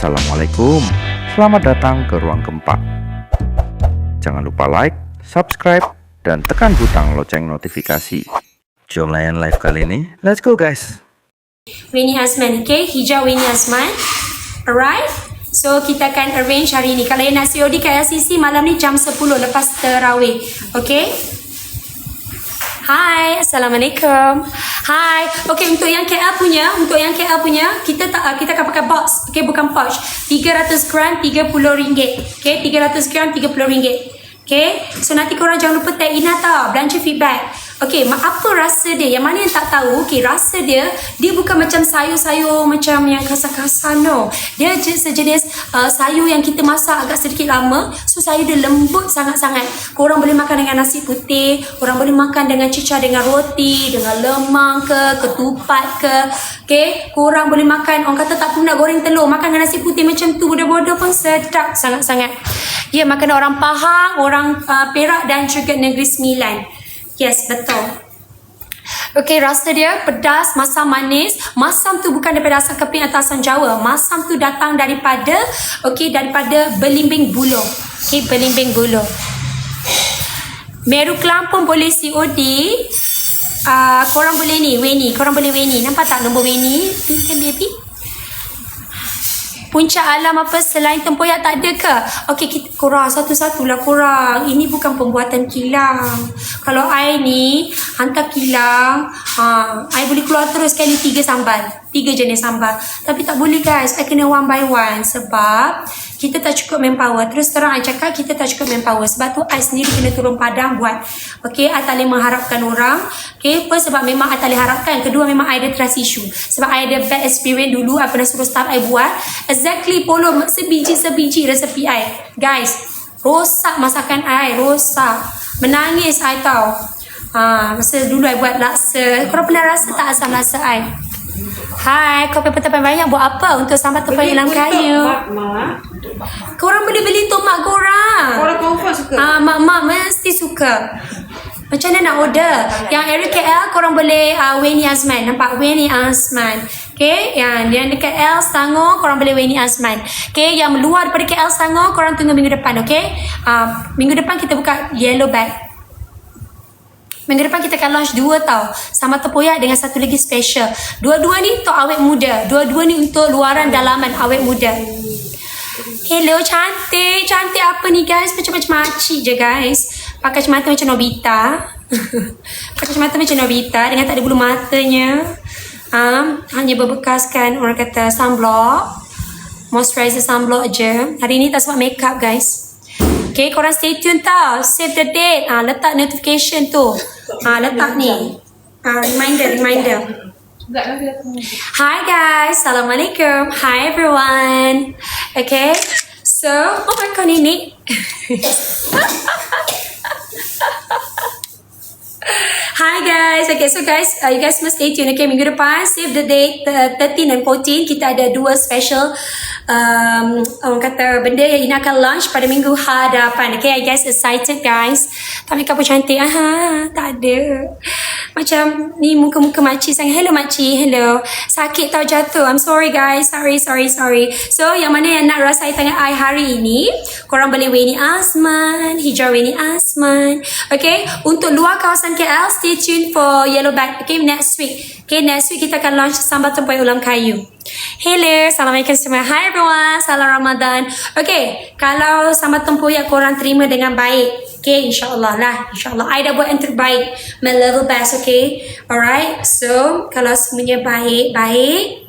Assalamualaikum. Selamat datang ke Ruang Keempat. Jangan lupa like, subscribe, dan tekan butang loceng notifikasi. Jom layan live kali ini. Let's go guys. Weni Azman, okay? Hijau Weni Azman. Alright? So, kita akan arrange hari ni. Kalau yang nak COD kat malam ni jam 10 lepas terawih. Okay? Hai, Assalamualaikum. Hai. Okay, untuk yang KL punya, untuk yang KL punya, kita tak uh, kita akan pakai box. Okay, bukan pouch. 300 gram, RM30. Okay, 300 gram, RM30. Okay, so nanti korang jangan lupa tag Ina tau. Belanja feedback. Okay, apa rasa dia? Yang mana yang tak tahu? Okay, rasa dia, dia bukan macam sayur-sayur macam yang kasar-kasar no. Dia je sejenis uh, sayur yang kita masak agak sedikit lama. So, sayur dia lembut sangat-sangat. Korang boleh makan dengan nasi putih. Korang boleh makan dengan cicah dengan roti, dengan lemang ke, ketupat ke. Okay, korang boleh makan, orang kata tak nak goreng telur. Makan dengan nasi putih macam tu, bodoh-bodoh pun sedap sangat-sangat. Ya, makan orang Pahang, orang uh, Perak dan juga Negeri Sembilan. Yes, betul. Okey, rasa dia pedas, masam manis. Masam tu bukan daripada asal keping atau asam Jawa. Masam tu datang daripada okey daripada belimbing buluh. Okey, belimbing buluh. Meru Kelampung boleh COD. Uh, korang boleh ni, Weni. Korang boleh Weni. Nampak tak nombor Weni? Kan baby? Puncak alam apa selain tempoyak tak ada ke? Okey, kita korang satu-satulah korang. Ini bukan pembuatan kilang. Kalau I ni hantar kilang, ha, I boleh keluar terus sekali tiga sambal. Tiga jenis sambal. Tapi tak boleh guys, I kena one by one sebab kita tak cukup manpower. Terus terang I cakap kita tak cukup manpower. Sebab tu I sendiri kena turun padang buat. Okey, I tak boleh mengharapkan orang. Okey, apa sebab memang I tak boleh harapkan. Kedua memang I ada trust issue. Sebab I ada bad experience dulu. I pernah suruh staff I buat. Exactly polo sebiji-sebiji resepi I. Guys, rosak masakan I. Rosak. Menangis I tau. Ha, masa dulu I buat laksa. Korang pernah rasa tak asam laksa I? Hai, kopi petang banyak buat apa untuk sambal tupai dalam kayu? Mak, mak. Korang boleh beli untuk mak korang. Orang confirm suka. Ah, mak-mak mesti suka. Macam mana nak order? Yang Eric KL korang boleh uh, Weni Azman. Nampak Weni Azman. Okay, yang yang dekat L Selangor korang boleh Weni Azman. Okay, yang luar daripada KL Selangor korang tunggu minggu depan. Okay, uh, minggu depan kita buka yellow bag. Minggu depan kita akan launch dua tau. Sama tepoyak dengan satu lagi special. Dua-dua ni untuk awet muda. Dua-dua ni untuk luaran dalaman awet muda. Hello cantik. Cantik apa ni guys? Macam-macam makcik je guys. Pakai kacamata macam Nobita. Pakai kacamata macam Nobita dengan tak ada bulu matanya. Um, hanya berbekaskan orang kata sunblock. Moisturizer sunblock je. Hari ni tak sebab makeup guys. Okay, korang stay tune tau. Save the date. Ah, letak notification tu. Ah, letak ni. Ah, reminder, reminder. Hi guys, Assalamualaikum. Hi everyone. Okay, so, oh my god, Nini. Hi guys, okay so guys, uh, you guys must stay tuned. Okay, minggu depan save the date uh, 13 dan 14 kita ada dua special um, orang kata benda yang Ina akan launch pada minggu hadapan. Okay, I guys excited guys. Makeup pun cantik. Aha, tak ada. Macam ni muka-muka makcik sangat. Hello makcik, hello. Sakit tau jatuh. I'm sorry guys. Sorry, sorry, sorry. So, yang mana yang nak rasai tangan I hari ini, korang boleh Weni Asman, hijau Weni Asman. Okay, untuk luar kawasan KL, stay tuned for Yellow Bag. Okay, next week. Okay, next week kita akan launch sambal tempoyak ulam kayu. Hello, Assalamualaikum semua. Hi everyone, salam Ramadan. Okay, kalau sambal tempoyak korang terima dengan baik. Okay, insyaAllah lah. InsyaAllah. I dah buat yang terbaik. My level best, okay? Alright, so kalau semuanya baik, baik.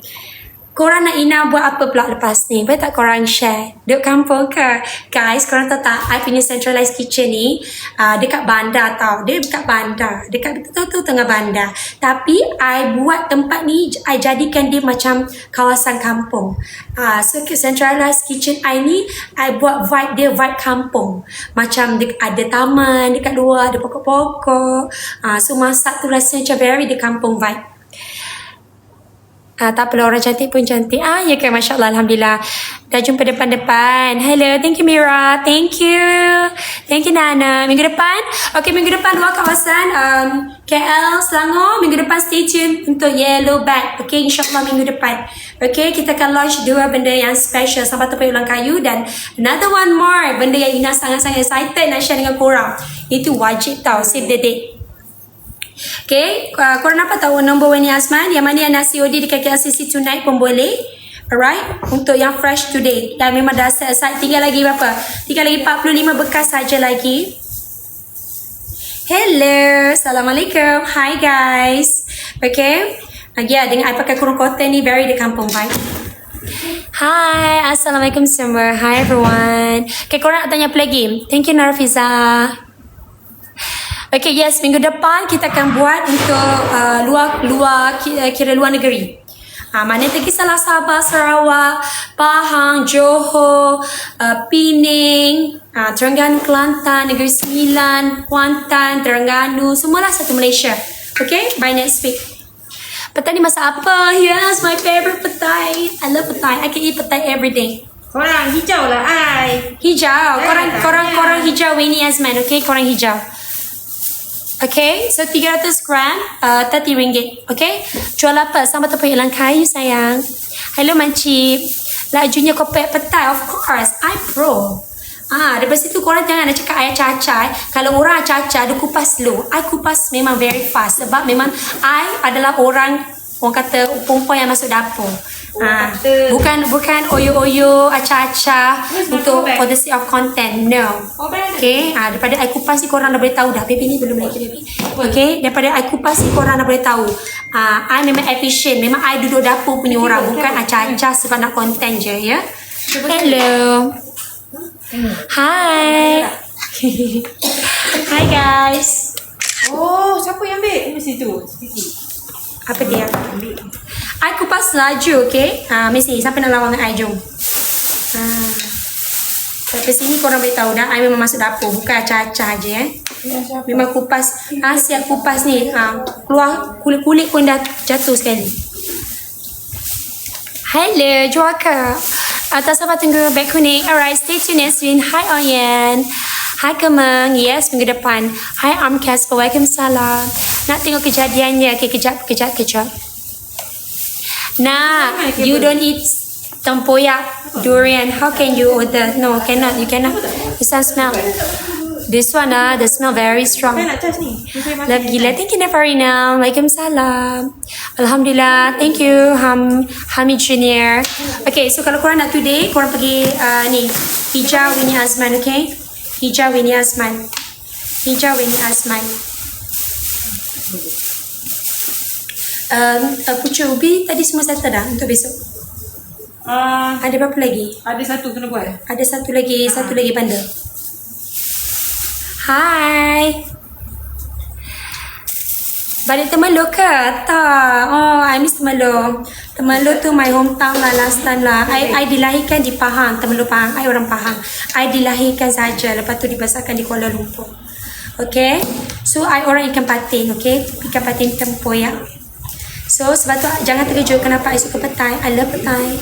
Korang nak Ina buat apa pula lepas ni? Boleh tak korang share? Duduk kampung ke? Guys, korang tahu tak? I punya centralized kitchen ni uh, dekat bandar tau. Dia dekat bandar. Dekat betul tu tengah bandar. Tapi I buat tempat ni, I jadikan dia macam kawasan kampung. Uh, so centralized kitchen I ni, I buat vibe dia vibe kampung. Macam dek, ada taman dekat luar, ada pokok-pokok. Uh, so masak tu rasanya macam very di kampung vibe. Ah, tak apalah orang cantik pun cantik. Ah, ya kan Masya Allah. Alhamdulillah. Dah jumpa depan-depan. Hello. Thank you Mira. Thank you. Thank you Nana. Minggu depan. Okay, minggu depan luar kawasan um, KL, Selangor. Minggu depan stay tune untuk Yellow Bag. Okay, insyaAllah minggu depan. Okay, kita akan launch dua benda yang special. Sampai tepi ulang kayu. Dan another one more. Benda yang Ina sangat-sangat excited nak share dengan korang. Itu wajib tau. Save the date. Okay, uh, korang dapat tahu nombor Weni Azman yang mana yang nak COD di KKLCC tonight pun boleh. Alright, untuk yang fresh today. Dan memang dah set aside. Tinggal lagi berapa? Tinggal lagi 45 bekas saja lagi. Hello, Assalamualaikum. Hi guys. Okay. Uh, yeah, dengan I pakai kurung cotton ni very the kampung vibe. Hi, Assalamualaikum semua. Hi everyone. Okay, korang nak tanya apa lagi? Thank you Narfiza. Okay, yes, minggu depan kita akan buat untuk uh, luar luar kira, kira luar negeri. Uh, mana pergi salah Sabah, Sarawak, Pahang, Johor, uh, Pening, uh, Terengganu, Kelantan, Negeri Sembilan, Kuantan, Terengganu, semualah satu Malaysia. Okay, by next week. Petai ni masak apa? Yes, my favorite petai. I love petai. I can eat petai every day. Korang hijau lah ai. Hijau. Korang tak korang payah. korang hijau Winnie Azman. Okay, korang hijau. Okay, so 300 gram, uh, 30 ringgit. Okay, jual apa? Sama tepung hilang kayu sayang. Hello Mancip. Lajunya kopi petai, of course. I pro. Ah, daripada situ korang jangan nak cakap I caca. Kalau orang caca, dia kupas slow. I kupas memang very fast. Sebab memang I adalah orang, orang kata perempuan yang masuk dapur. Ah, kata. bukan bukan oyo-oyo, my untuk for the sake of content. No. Oh. Okay, ah, daripada I kupas ni korang dah boleh tahu dah. Baby ni belum lagi baby. Okay, daripada I kupas ni korang dah boleh tahu. Ah, I memang efficient. Memang I duduk dapur punya orang. Bukan aca-aca sebab nak content je ya. Hello. Hi. Hi guys. Oh, siapa yang ambil? Ini situ. Sikit. Apa dia? I kupas laju, okay? Ha, mesti. Siapa nak lawan dengan I, jom. Ha. Sampai sini korang boleh tahu dah, I memang masuk dapur. Bukan acah-acah je, eh. Memang kupas. Ha, siap kupas ni. Ha, keluar kulit-kulit pun dah jatuh sekali. Hello, Joaka. Atas apa tunggu back kuning. Alright, stay tuned Nesrin. Hi Oyen. Hi Kemeng. Yes, minggu depan. Hi Armcast. Waalaikumsalam. Nak tengok kejadiannya. Okay, kejap, kejap, kejap. Nah, you don't eat tempoyak durian. How can you order? No, cannot. You cannot. This one smell. This one ah, the smell very strong. Saya nak charge ni. Saya makan Love gila. Thank you Nafarina. Waalaikumsalam. Alhamdulillah. Thank you Ham Hamid Junior. Okay, so kalau korang nak today, korang pergi uh, ni. Hijau Winnie Azman, okay? Hijau Winnie Azman. Hijau Winnie Azman. Um, uh, pucuk ubi tadi semua settle dah untuk besok. Ah, Ada berapa lagi? ada satu kena buat. Ada satu lagi, satu lagi bundle. Hai. Balik Temeluk ke? Tak. Oh, I miss Temeluk. Temeluk tu my hometown lah last time lah. I, I dilahirkan di Pahang. Temeluk Pahang. I orang Pahang. I dilahirkan saja. Lepas tu dibesarkan di Kuala Lumpur. Okay? So, I orang ikan patin. Okay? Ikan patin tempoyak. So sebab tu jangan terkejut kenapa I suka petai. I love petai.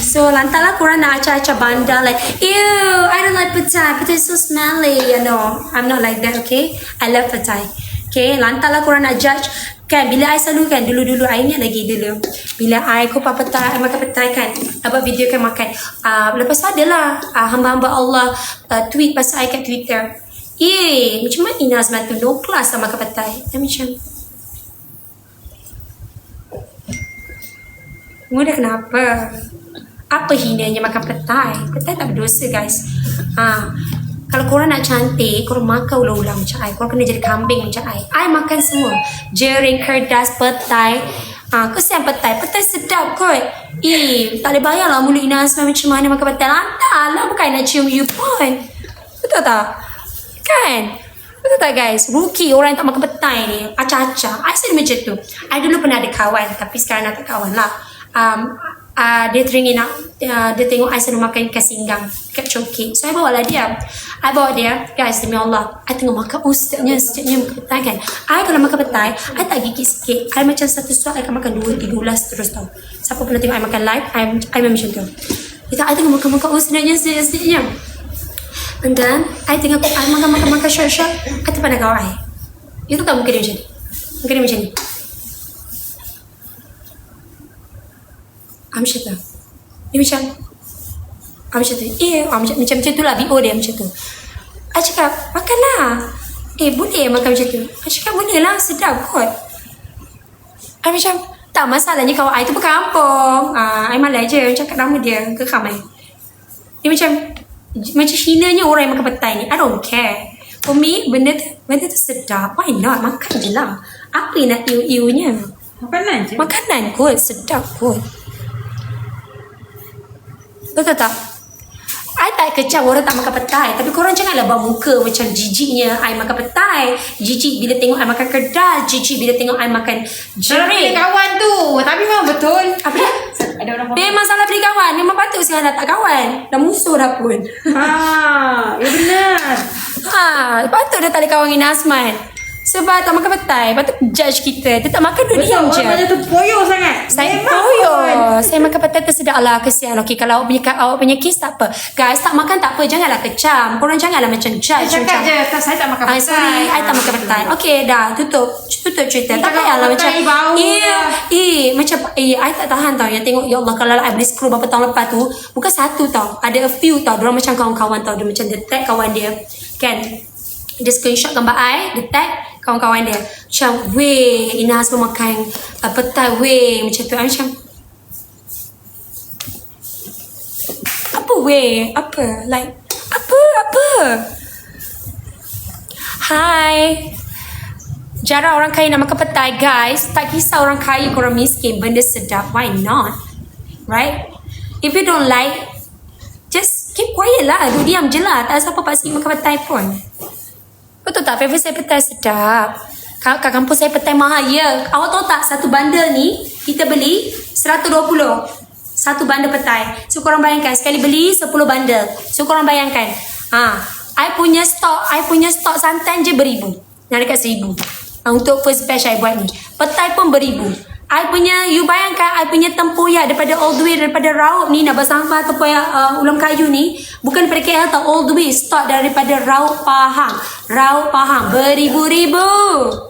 So lantaklah korang nak acah-acah bandar like Ew, I don't like petai. Petai so smelly. You know, I'm not like that, okay? I love petai. Okay, lantaklah korang nak judge Kan, bila I selalu kan, dulu-dulu I ingat lagi dulu Bila I kupas petai, I makan petai kan buat video kan makan uh, Lepas tu adalah uh, hamba-hamba Allah uh, tweet pasal I kat Twitter Eh, macam mana Ina Azman tu no class lah makan petai Dan macam Mudah kenapa? Apa hinanya makan petai? Petai tak berdosa guys. Ha. Kalau korang nak cantik, korang makan ulang-ulang macam I. Korang kena jadi kambing macam I. I makan semua. Jering, kerdas, petai. Ha, kesian petai. Petai sedap kot. Eh, tak boleh bayar lah mulut Ina Asma macam mana makan petai. Lantar lah, bukan nak cium you pun. Betul tak? Kan? Betul tak guys? Rookie orang yang tak makan petai ni. Acah-acah. I selalu macam tu. I dulu pernah ada kawan. Tapi sekarang dah tak kawan lah. Um, uh, dia teringin nak uh, dia tengok I selalu makan ikan singgang kat cokek. So, I bawa lah dia. I bawa dia. Guys, demi Allah. I tengah makan. Oh, sedapnya, sedapnya makan petai kan. I kalau makan petai, I tak gigit sikit. I macam satu suap, I akan makan dua, tiga ulas terus tau. Siapa pernah tengok I makan live, I memang macam tu. Kita, I tengah makan-makan. Oh, sedapnya, sedapnya. And then, I tengah I makan-makan-makan short-short. I terpandang kawan I. You tahu tak muka dia macam ni? Muka dia macam ni. I'm macam tu. Dia macam Ah macam tu. Eh, ah, macam, macam, macam tu lah BO dia macam tu. I cakap, makanlah. Eh, boleh makan macam tu? I cakap, boleh lah. Sedap kot. I macam, tak masalahnya kawan I tu berkampung. Ah, I malai je. Macam kat nama dia. Kekam I. Dia macam, macam hinanya orang yang makan petai ni. I don't care. For me, benda tu, benda tu sedap. Why not? Makan je lah. Apa yang nak iu-iunya? Makanan je. Makanan kot, sedap kot. Betul tak? I tak kecam orang tak makan petai Tapi korang janganlah bawa muka macam jijiknya I makan petai Jijik bila tengok I makan kedas Jijik bila tengok I makan Salah jerit kawan tu. Tapi memang betul. Apa dia? Ada orang Memang salah pilih kawan Memang patut sekarang dah tak kawan Dah musuh dah pun Ah, ya benar. ha, Patut dah tak ada kawan dengan Asman Sebab tak makan petai Patut judge kita Dia tak makan diam Betul, je orang macam tu poyo sangat. Saya Memang pun. Saya makan petai tersedak lah kesian. Okey kalau awak punya awak punya kes tak apa. Guys tak makan tak apa janganlah kecam. Korang janganlah macam Saya judge cakap macam. je, tak, saya tak makan Ah, petai. sorry, I tak makan petai. Okey, dah tutup. Tutup cerita. Tak payahlah macam Eh, eh macam eh I tak tahan tau yang tengok ya Allah kalau I boleh scroll berapa tahun lepas tu, bukan satu tau. Ada a few tau. Diorang macam kawan-kawan tau. Dia macam dia tag kawan dia. Kan? Dia screenshot gambar I, dia tag kawan-kawan dia. Macam, weh, Ina semua makan uh, petai, weh. Macam tu. Macam, apa weh? Apa? Like, apa? Apa? Hai. Jarang orang kaya nak makan petai, guys. Tak kisah orang kaya ke orang miskin. Benda sedap. Why not? Right? If you don't like, just keep quiet lah. Duduk diam je lah. Tak siapa pasti makan petai pun. Betul tak? Favorite saya petai sedap. Kat kampus saya petai mahal. Ya. Awak tahu tak? Satu bundle ni, kita beli 120. Satu bundle petai. So, korang bayangkan. Sekali beli 10 bundle. So, korang bayangkan. Ha, I punya stok, I punya stok santan je beribu. Yang dekat seribu. Ha, untuk first batch I buat ni. Petai pun beribu. I punya, you bayangkan I punya tempoyak daripada all the way daripada Raup ni nak bersama tempoyak uh, ulam kayu ni bukan daripada KL tau all the way start daripada Raup Pahang. Raup Pahang beribu-ribu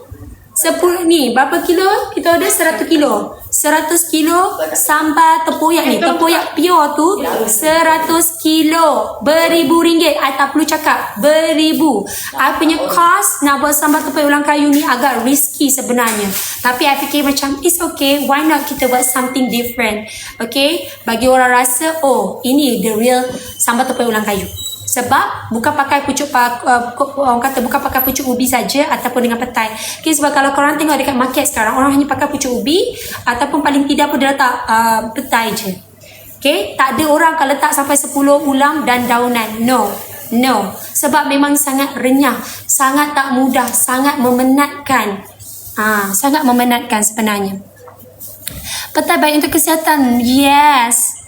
Sepuluh ni berapa kilo? Kita order 100 kilo. 100 kilo sambal tempoyak ni. Tempoyak pure tu 100 kilo. Beribu ringgit. I tak perlu cakap. Beribu. I punya cost nak buat sambal tempoyak ulang kayu ni agak risky sebenarnya. Tapi I fikir macam it's okay. Why not kita buat something different. Okay? Bagi orang rasa oh ini the real sambal tempoyak ulang kayu. Sebab bukan pakai pucuk uh, orang kata bukan pakai pucuk ubi saja ataupun dengan petai. Okay, sebab kalau korang tengok dekat market sekarang orang hanya pakai pucuk ubi ataupun paling tidak pun dia letak uh, petai je. Okay, tak ada orang akan letak sampai 10 ulam dan daunan. No. No. Sebab memang sangat renyah, sangat tak mudah, sangat memenatkan. Ah, sangat memenatkan sebenarnya. Petai baik untuk kesihatan. Yes.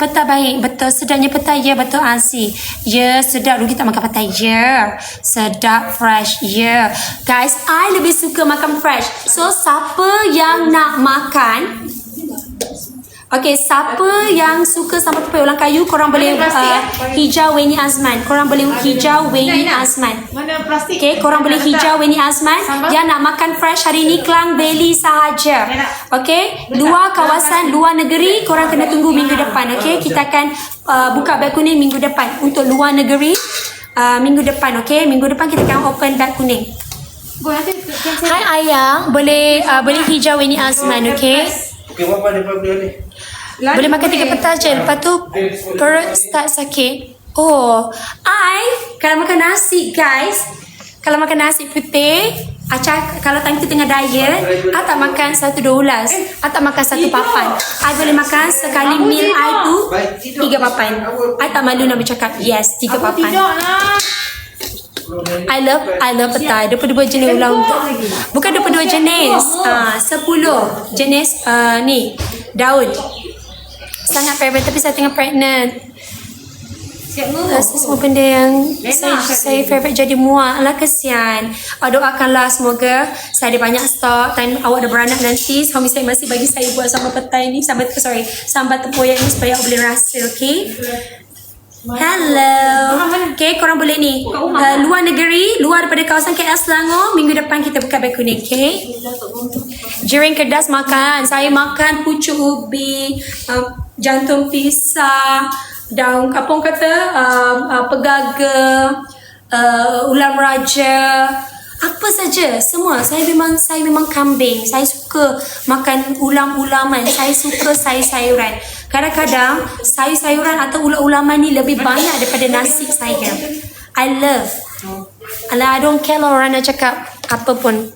Petai baik. Betul. Sedapnya petai. Ya, betul Asi. Ya, sedap. Dulu kita makan petai. Ya. Sedap fresh. Ya. Guys, I lebih suka makan fresh. So, siapa yang nak makan Okay, siapa yang suka sambal pepaya ulang kayu, korang boleh plastik, uh, eh? hijau Weni Azman. Korang boleh hijau Weni. Azman. Mana plastik? Okay, korang boleh hijau. Weni Azman Sambal? yang nak makan fresh hari ni Klang Beli sahaja. Okay, luar kawasan, luar negeri, korang kena tunggu minggu depan. Okay, kita akan uh, buka beg kuning minggu depan untuk luar negeri. Uh, minggu depan, okay? Minggu depan kita akan open beg kuning. Hai Ayang, boleh uh, boleh hijau Weni Azman, okay? Okey, apa ni? Boleh makan tiga petas je. Lepas tu Perut start sakit. Oh I Kalau makan nasi guys Kalau makan nasi putih Acah, kalau time tu tengah diet I tak makan satu dua ulas. I tak makan satu papan. I boleh makan sekali meal I tu Tiga papan. I tak malu nak bercakap. Yes, tiga Aku papan. tidak nak. I love I love petai. 22 jenis ulang. Bukan 22 jenis. Ah, uh, 10 jenis uh, ni daun. Sangat favorite tapi saya tengah pregnant. Rasa semua benda yang saya, saya favorite jadi muak lah kesian. Uh, doakanlah semoga saya ada banyak stok. Time awak dah beranak nanti. Suami saya masih bagi saya buat sambal petai ni. Sambal, sorry. Sambal tempoyak ni supaya awak boleh rasa. Okay. Hello. Okay, korang boleh ni. Uh, luar negeri, luar daripada kawasan KL Selangor, minggu depan kita buka beg kuning, okay? Jiring kedas makan. Saya makan pucuk ubi, uh, jantung pisang, daun orang kata, uh, uh, pegaga, uh, ulam raja, apa saja semua saya memang saya memang kambing saya suka makan ulam-ulaman saya suka sayur-sayuran kadang-kadang sayur-sayuran atau ulam-ulaman ni lebih banyak daripada nasi saya I love Alah, I don't care lah orang nak cakap apa pun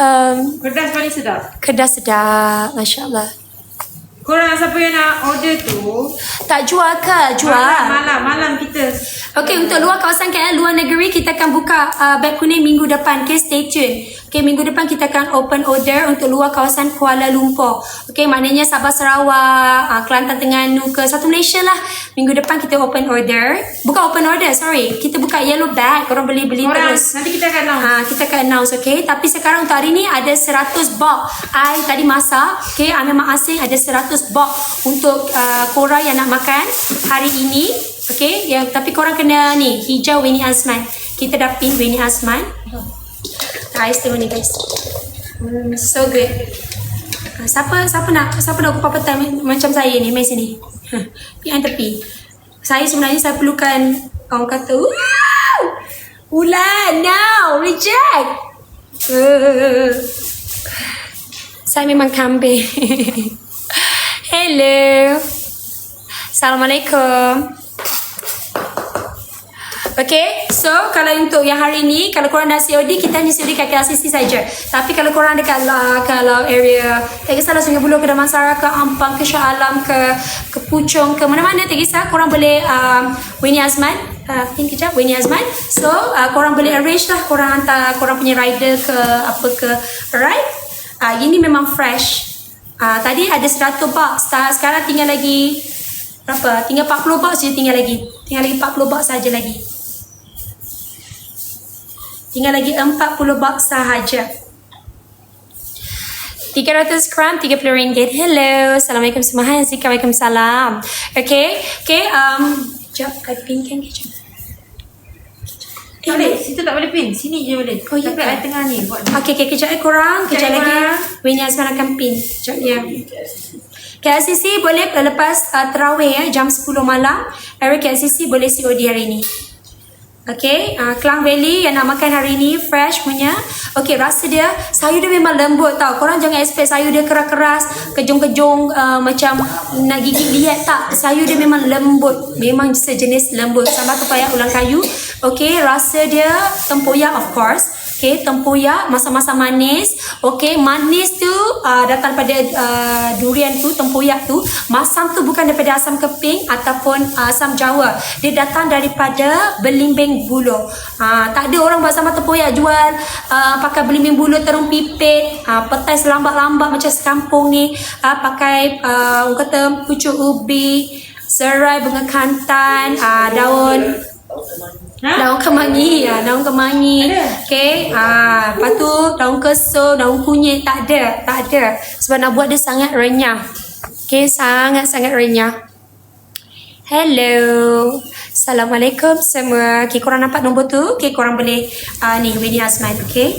um, Kedas paling sedap. kedas sedap Masya Allah Korang siapa yang nak order tu, tak jual ke? Jual malam, malam, malam kita. Okey, untuk luar kawasan KL, luar negeri, kita akan buka uh, beg kuning minggu depan. Okay, stay tune. Okay, minggu depan kita akan open order untuk luar kawasan Kuala Lumpur. Okay, maknanya Sabah Sarawak, uh, Kelantan Terengganu ke satu Malaysia lah. Minggu depan kita open order. Bukan open order, sorry. Kita buka yellow bag. Korang boleh beli Korang, terus. nanti kita akan announce. Ha, kita akan announce, okay? Tapi sekarang untuk hari ni ada 100 box. I tadi masak, okay? I memang asing ada 100 box untuk uh, korang yang nak makan hari ini. Okay? Yang, tapi korang kena ni, hijau Winnie Azman. Kita dah pin Winnie Azman. Ais tengok ni guys. Hmm, so good. Ha, siapa siapa nak siapa nak kupas petang macam saya ni, mai sini. Pian tepi. Saya sebenarnya saya perlukan orang kata, wow! Ulan, no, reject. Saya memang kambing. Hello. Assalamualaikum. Okay, so kalau untuk yang hari ni, kalau korang dah COD, kita hanya COD kat KLCC saja. Tapi kalau korang dekat lah, kalau area, tak kisahlah Sungai Buloh ke Damansara ke Ampang ke Shah Alam ke ke Puchong ke mana-mana, tak kisah. Korang boleh um, Winnie Azman, uh, think kejap, Winnie Azman. So, uh, korang boleh arrange lah, korang hantar korang punya rider ke apa ke. Alright? Uh, ini memang fresh. Uh, tadi ada 100 box, sekarang tinggal lagi berapa? Tinggal 40 box je tinggal lagi. Tinggal lagi 40 box saja lagi. Tinggal lagi 40 box sahaja. 300 gram, 30 ringgit. Hello. Assalamualaikum semua. Hai, Zika. Waalaikumsalam. Okay. Okay. Um, Sekejap. I pinkan kejap. Tak boleh, situ tak boleh pin. Sini je boleh. Oh, ya Tapi ke? I tengah ni. Buat Okay, okay. Kejap eh korang. Kejap Kejap, lagi. korang. Winnie Azman akan pin. Kejap ya. KLCC boleh lepas uh, terawih ya, jam 10 malam. Area KLCC boleh COD hari ni. Okay, uh, Klang Valley yang nak makan hari ni fresh punya. Okay, rasa dia sayur dia memang lembut tau. Korang jangan expect sayur dia keras-keras, kejung-kejung uh, macam nak gigit liat tak. Sayur dia memang lembut. Memang sejenis lembut. Sama kepayak ulang kayu. Okay, rasa dia tempoyak of course. Okay, tempoyak, masa-masa manis. Okay, manis tu uh, datang pada uh, durian tu, tempoyak tu. Masam tu bukan daripada asam keping ataupun uh, asam jawa. Dia datang daripada belimbing buluh. Uh, tak ada orang buat sama tempoyak jual uh, pakai belimbing buluh terung pipit, uh, petai selambat-lambat macam sekampung ni. Uh, pakai, uh, orang kata pucuk ubi, serai bunga kantan, uh, daun Ha? Daun kemangi ya, daun kemangi. Okey. Ah, lepas tu daun kesum, daun kunyit tak ada, tak ada. Sebab nak buat dia sangat renyah. Okey, sangat-sangat renyah. Hello. Assalamualaikum semua. Okey, korang nampak nombor tu? Okey, korang boleh uh, ni Winnie Azman, okey?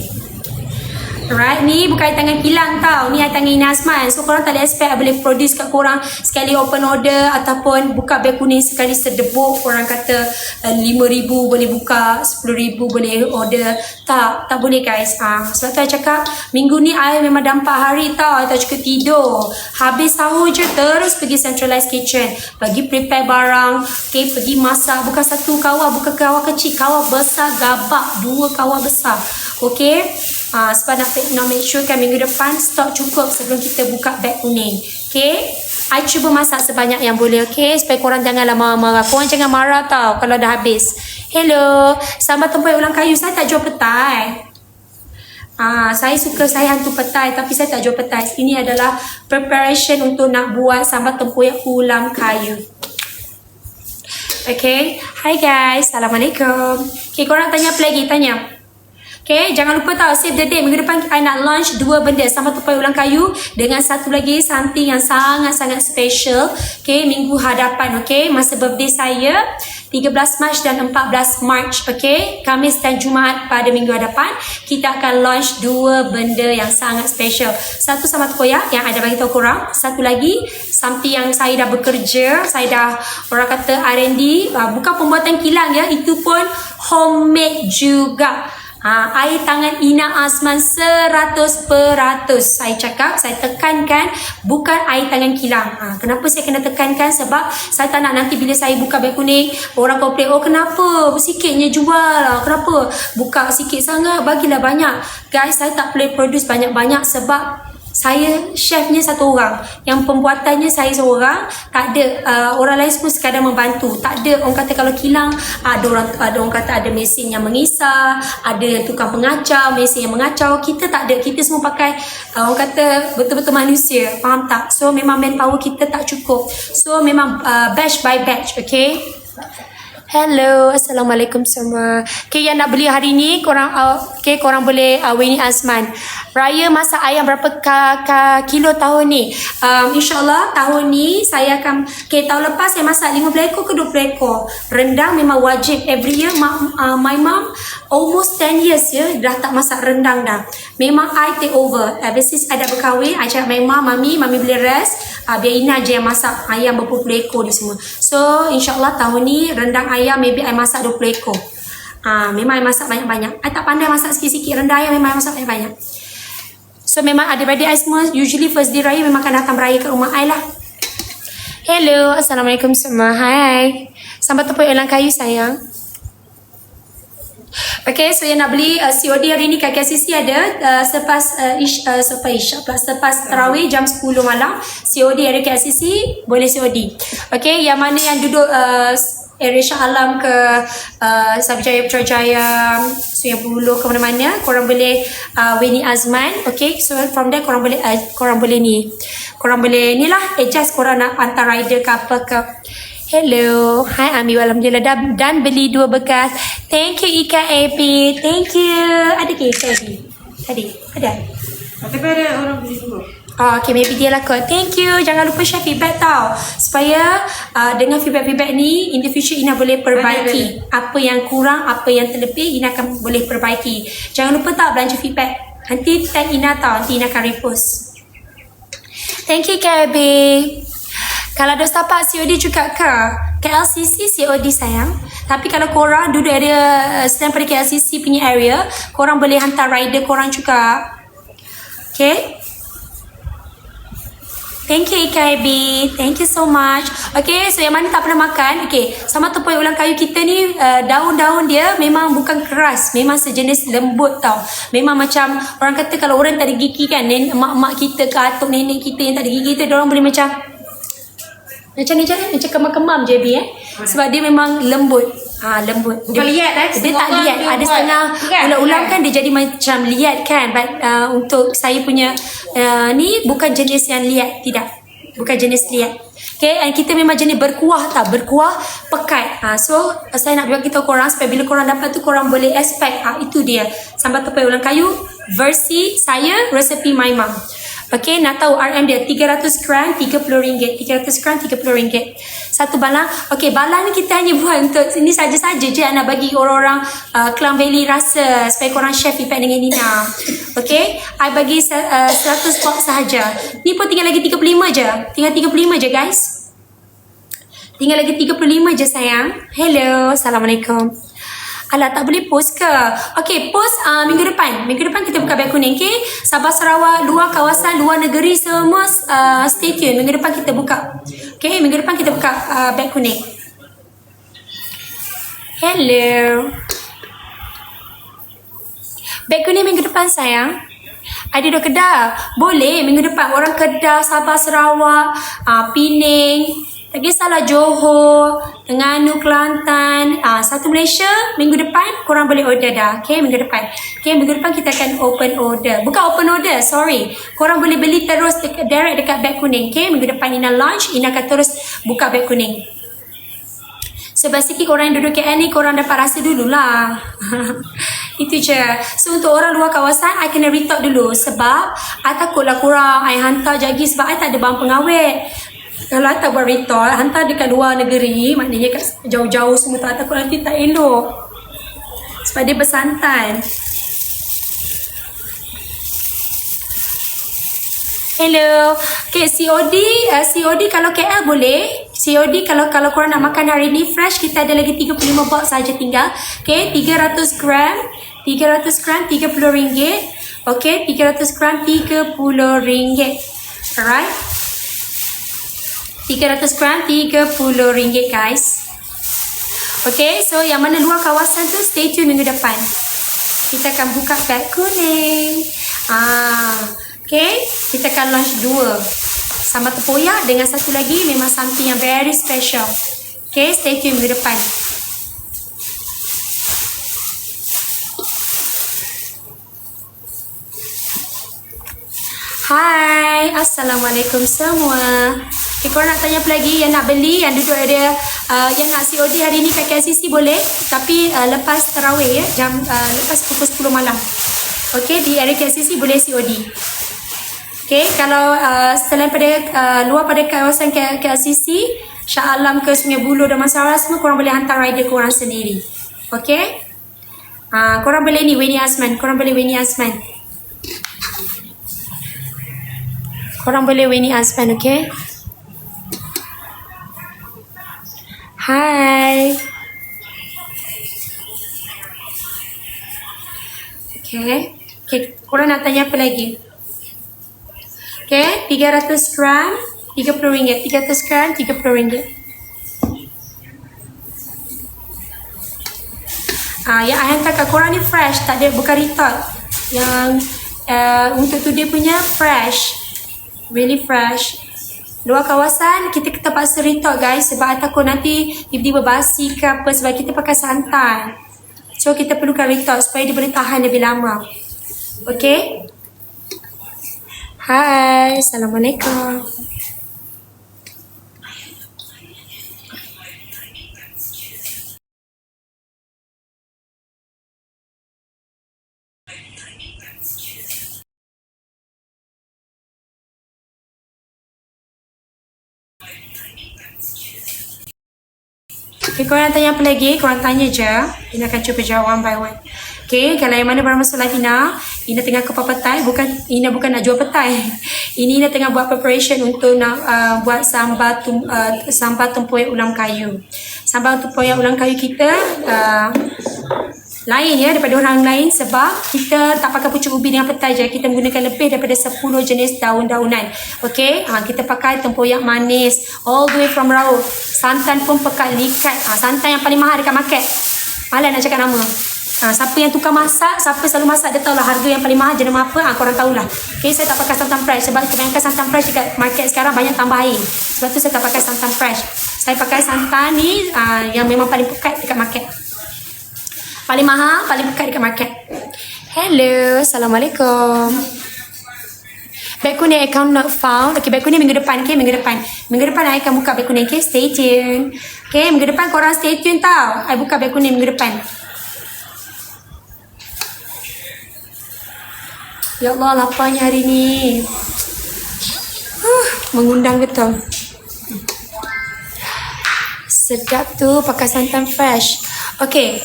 Alright, ni bukan tangan kilang tau. Ni tangan Ina Azman. So, korang tak boleh expect I boleh produce kat korang sekali open order ataupun buka beg kuning sekali sedebuk. Korang kata uh, RM5,000 boleh buka, RM10,000 boleh order. Tak, tak boleh guys. Ah, sebab tu I cakap, minggu ni I memang 4 hari tau. I tak cukup tidur. Habis sahur je terus pergi centralized kitchen. Pergi prepare barang. Okay, pergi masak. Bukan satu kawah, bukan kawah kecil. Kawah besar gabak. Dua kawah besar. Okay. Uh, sebab nak, nak make sure kan minggu depan stok cukup sebelum kita buka beg kuning. Okay? I cuba masak sebanyak yang boleh, okay? Supaya korang janganlah marah-marah. Korang jangan marah tau kalau dah habis. Hello. Sambal tempoyak ulang kayu. Saya tak jual petai. Ah, saya suka saya hantu petai tapi saya tak jual petai. Ini adalah preparation untuk nak buat sambal tempoyak ulam kayu. Okay. Hi guys. Assalamualaikum. Okay, korang tanya apa lagi? Tanya. Okay, jangan lupa tahu save the date minggu depan I nak launch dua benda sama tupai ulang kayu dengan satu lagi something yang sangat-sangat special. Okay, minggu hadapan. Okay, masa birthday saya 13 Mac dan 14 March. Okay, Khamis dan Jumaat pada minggu hadapan kita akan launch dua benda yang sangat special. Satu sama koyak yang ada bagi tahu korang. Satu lagi something yang saya dah bekerja, saya dah orang kata R&D, uh, bukan pembuatan kilang ya, itu pun homemade juga. Ha, air tangan Ina Azman 100%. Saya cakap, saya tekankan bukan air tangan kilang. Ha, kenapa saya kena tekankan? Sebab saya tak nak nanti bila saya buka beg kuning, orang komplain, oh kenapa? Sikitnya jual lah. Kenapa? Buka sikit sangat, bagilah banyak. Guys, saya tak boleh produce banyak-banyak sebab saya chefnya satu orang. Yang pembuatannya saya seorang. Tak ada uh, orang lain semua sekadar membantu. Tak ada orang kata kalau kilang ada orang ada orang kata ada mesin yang mengisar ada tukang pengacau mesin yang mengacau. Kita tak ada kita semua pakai uh, orang kata betul-betul manusia. Faham tak? So memang manpower kita tak cukup. So memang uh, batch by batch okay Hello, Assalamualaikum semua. Okay, yang nak beli hari ni, korang, uh, okay, korang boleh uh, Winnie Azman. Raya masak ayam berapa ka, ka, kilo tahun ni? Um, InsyaAllah tahun ni saya akan, okay, tahun lepas saya masak 15 ekor ke 20 ekor. Rendang memang wajib every year. Ma, uh, my mom almost 10 years ya, dah tak masak rendang dah. Memang I take over. Ever since I dah berkahwin, I cakap mom, mami, mami boleh rest. Uh, biar Ina je yang masak ayam berpuluh-puluh ekor ni semua. So, insyaAllah tahun ni rendang ayam maybe I masak 20 ekor. Ah, memang I masak banyak-banyak. I tak pandai masak sikit-sikit rendang ayam memang I masak banyak-banyak. So memang adik-beradik I semua usually first day raya memang akan datang beraya kat rumah I lah. Hello, Assalamualaikum semua. Hai. Sampai tepuk ulang kayu sayang. Okay, so yang nak beli uh, COD hari ni kat KCC ada uh, selepas uh, ish, uh, selepas pula selepas terawih jam 10 malam COD ada KCC boleh COD. Okay, yang mana yang duduk uh, area Shah Alam ke uh, Sabjaya Putrajaya Sungai Buloh ke mana-mana korang boleh uh, Winnie Azman okay? So from there korang boleh uh, korang boleh ni. Korang boleh ni lah adjust korang nak hantar rider ke apa ke Hello, hi Ami, Alhamdulillah dan, dan beli dua bekas. Thank you Ika Epi, thank you. Ada ke tadi? Tadi, ada? Tapi ada orang beli dua. Oh, okay, maybe dia lah kot. Thank you. Jangan lupa share feedback tau. Supaya uh, dengan feedback-feedback ni, in the future Ina boleh perbaiki. Apa yang kurang, apa yang terlebih, Ina akan boleh perbaiki. Jangan lupa tau belanja feedback. Nanti tag Ina tau, nanti Ina akan repost. Thank you, Kabi. Kalau ada setapak COD juga ke? KLCC COD sayang. Tapi kalau korang duduk area uh, selain pada KLCC punya area, korang boleh hantar rider korang juga. Okay? Thank you IKIB. Thank you so much. Okay, so yang mana tak pernah makan, okay, sama tepung ulang kayu kita ni, uh, daun-daun dia memang bukan keras. Memang sejenis lembut tau. Memang macam, orang kata kalau orang tak ada gigi kan, nenek, mak-mak kita ke atuk nenek kita yang tak ada gigi kita, orang boleh macam, macam ni macam macam kemam-kemam je Bi eh. Sebab dia memang lembut. Ah ha, lembut. Bukan liat, eh? Dia tak liat. dia Ada buat. setengah ulang-ulang Kan? dia jadi macam liat kan. But uh, untuk saya punya uh, ni bukan jenis yang liat. Tidak. Bukan jenis liat. Okay, and kita memang jenis berkuah tau. Berkuah pekat. Ha, so, saya nak bagi tahu korang supaya bila korang dapat tu korang boleh expect. Ha, itu dia. Sambal tupai ulang kayu versi saya, resepi my mom. Okay, nak tahu RM dia 300 gram RM30. 300 gram RM30. Satu balang. Okay, balang ni kita hanya buat untuk ini saja-saja je nak bagi orang-orang uh, Klang Valley rasa supaya korang share feedback dengan Nina. Okay, I bagi uh, 100 box sahaja. Ni pun tinggal lagi 35 je. Tinggal 35 je guys. Tinggal lagi 35 je sayang. Hello, Assalamualaikum. Alah tak boleh post ke? Okay post uh, minggu depan. Minggu depan kita buka beg kuning. Okay. Sabah Sarawak, luar kawasan, luar negeri semua uh, stay tune. Minggu depan kita buka. Okay minggu depan kita buka uh, beg kuning. Hello. Beg kuning minggu depan sayang. Ada dua Kedah. Boleh minggu depan. Orang Kedah, Sabah, Sarawak, uh, Pening. Tak kisahlah Johor, Terengganu, Kelantan. Uh, satu Malaysia, minggu depan korang boleh order dah. Okay, minggu depan. Okay, minggu depan kita akan open order. Bukan open order, sorry. Korang boleh beli terus dekat, direct dekat beg kuning. Okay, minggu depan Ina launch, Ina akan terus buka beg kuning. Sebab sikit orang yang duduk KL ni korang dapat rasa dululah. Itu je. So untuk orang luar kawasan, I kena retalk dulu. Sebab I takutlah korang, I hantar jagi sebab I tak ada bahan pengawet. Kalau tak buat retalk, hantar dekat luar negeri, maknanya kat jauh-jauh semua tak takut nanti tak elok. Sebab dia bersantan. Hello. Okay, COD, uh, COD kalau KL boleh. COD kalau kalau korang nak makan hari ni fresh, kita ada lagi 35 box saja tinggal. Okay, 300 gram. 300 gram RM30. Okay, 300 gram RM30. Alright. 300 gram RM30 guys. Okay, so yang mana luar kawasan tu stay tune minggu depan. Kita akan buka beg kuning. Ah, okay, kita akan launch dua. Sama tepoyak dengan satu lagi memang something yang very special. Okay, stay tune minggu depan. Hai, Assalamualaikum semua. Okay, korang nak tanya apa lagi yang nak beli, yang duduk ada, uh, yang nak COD hari ni kat KLCC boleh. Tapi uh, lepas terawih ya, jam uh, lepas pukul 10 malam. Okay, di area KLCC boleh COD. Okay, kalau uh, selain pada uh, luar pada kawasan K- KLCC, Shah Alam ke Sungai Buloh dan Masarah semua korang boleh hantar rider korang sendiri. Okay? Uh, korang boleh ni Weni Azman, korang boleh Weni Azman. Korang boleh Weni Azman, okay? Hai. Okay. Okay, korang nak tanya apa lagi? Okay, 300 gram, RM30. 300 gram, RM30. Ah, yang I hantar kat korang ni fresh, tak ada bukan retort. Yang uh, untuk tu dia punya fresh. Really fresh. Luar kawasan kita terpaksa retort guys sebab takut nanti tiba-tiba basi ke apa sebab kita pakai santan. So kita perlukan retort supaya dia boleh tahan lebih lama. Okay? Hai, Assalamualaikum. Okay, korang tanya apa lagi? Korang tanya je. Ina akan cuba jawab one by one. Okay, kalau yang mana barang masuk live Ina, Ina tengah ke petai, bukan Ina bukan nak jual petai. Ini Ina tengah buat preparation untuk nak uh, buat sambal tum, uh, sambal tempoyak ulam kayu. Sambal tempoyak ulam kayu kita uh, lain ya daripada orang lain sebab kita tak pakai pucuk ubi dengan petai je. Kita menggunakan lebih daripada 10 jenis daun-daunan. Okay, ha, kita pakai tempoyak manis all the way from Raub. Santan pun pekat likat. Ha, santan yang paling mahal dekat market. Malah nak cakap nama. Ha, siapa yang tukar masak, siapa selalu masak, dia tahulah harga yang paling mahal jenama apa, ha, korang tahulah. Okay, saya tak pakai santan fresh sebab kebanyakan santan fresh dekat market sekarang banyak tambah air. Sebab tu saya tak pakai santan fresh. Saya pakai santan ni ha, yang memang paling pekat dekat market. Paling mahal, paling pekat dekat market. Hello, Assalamualaikum. Beg kuning account not found. Okay, beg kuning minggu depan. Okay, minggu depan. Minggu depan I akan buka beg kuning. Okay, stay tune. Okay, minggu depan korang stay tune tau. I buka beg kuning minggu depan. Ya Allah, laparnya hari ni. Huh, mengundang betul. Sedap tu pakai santan fresh. Okay,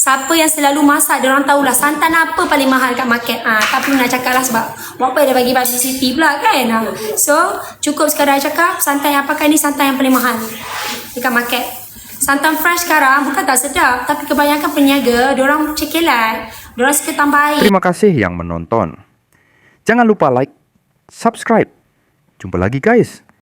Siapa yang selalu masak, dia orang tahulah santan apa paling mahal kat market. Ah, tak perlu nak cakap lah sebab buat apa dia bagi publicity pula kan. Ah. So, cukup sekadar cakap santan yang pakai ni santan yang paling mahal dekat market. Santan fresh sekarang bukan tak sedap tapi kebanyakan peniaga, dia orang cekelat. Dia orang suka tambah air. Terima kasih yang menonton. Jangan lupa like, subscribe. Jumpa lagi guys.